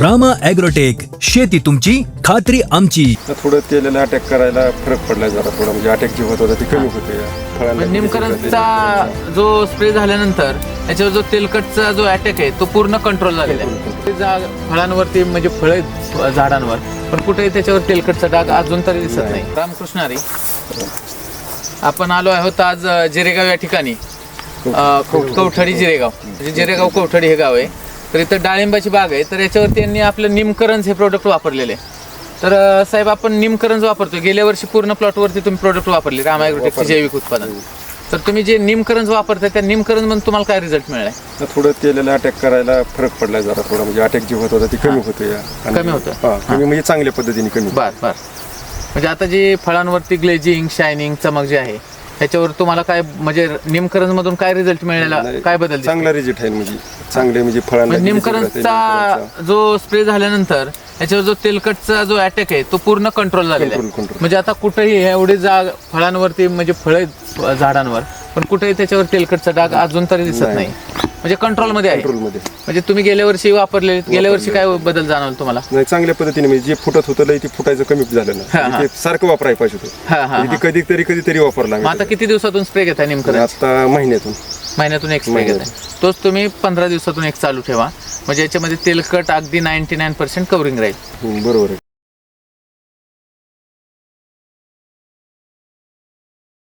Rama agrotech शेती तुमची खात्री आमची. तर थोडं तेलाला अटॅक करायला फरक पडला जरा थोडा म्हणजे अटॅक जे होत होता ते कमी होते. फळांना पण निमकरंजचा जो स्प्रे झाल्यानंतर त्याच्यावर जो तेलकटचा जो अटॅक आहे तो पूर्ण कंट्रोल झालेला आहे. ते जा- फळांवरती म्हणजे फळ आहेत झाडांवर पण कुठेही त्याच्यावर तेलकटचा डाग अजून तरी दिसत नाही. रामकृष्ण हरी आपण आलो आहोत आज अ, जिरेगाव या ठिकाणी. अ, कौ- कवठडी जिरेगाव. म्हणजे जिरेगाव कवठडी हे गाव आहे. तर इथं डाळिंबाची बाग आहे. तर याच्यावरती त्यांनी आपलं निमकरंज हे प्रोडक्ट वापरलेले तर साहेब आपण निमकरंज वापरतो गेल्या वर्षी पूर्ण प्लॉटवरती तुम्ही प्रोडक्ट वापरले रामायग्रोटेकचे जैविक उत्पादन. तर तुम्ही जे निमकरंज वापरताय त्या निमकरंज मधून तुम्हाला काय रिझल्ट मिळालाय? तर थोडं तेलाला अटॅक करायला फरक पडला जरा थोडा. म्हणजे अटॅक जे होत होता ते कमी होते कमी होतं. हा कमी म्हणजे चांगल्या पद्धतीने कमी बर बर. म्हणजे आता जे फळांवरती ग्लेजिंग शायनिंग चमक जे आहे त्याच्यावर तुम्हाला काय म्हणजे निमकरंज मधून काय रिझल्ट मिळाला काय बदल? चांगला रिझल्ट आहे म्हणजे चांगले म्हणजे फळांना म्हणजे निमकरंजचा. जो स्प्रे झाल्यानंतर त्याच्यावर जो तेलकटचा जो अटॅक आहे तो पूर्ण कंट्रोल झालेला आहे. म्हणजे आता कुठेही एवढे जाग फळांवरती म्हणजे फळ झाडांवर पण कुठेही त्याच्यावर तेलकटचा डाग अजून तरी दिसत नाही. म्हणजे कंट्रोलमध्ये आहे. Control मध्ये म्हणजे तुम्ही गेल्या वर्षी वापरले गेल्या वर्षी काय बदल जाणवला तुम्हाला? नाही चांगल्या पद्धतीने म्हणजे जे फुटत होतं लय ते फुटायचं कमी झालं ना. हा. म्हणजे ते सारखं वापरायला पाहिजे होतं. हा हा म्हणजे ते कधीतरी कधीतरी वापरला मग आता किती दिवसातून स्प्रे घेताय निमकरंज आता महिन्यातून. महिन्यातून एक स्प्रे. घेताय. तोच तुम्ही पंधरा दिवसातून एक चालू ठेवा. म्हणजे याच्यामध्ये तेलकट अगदी नाईन्टी नाईन पर्सेंट कव्हरिंग राहील. हम्म, बरोबर आहे.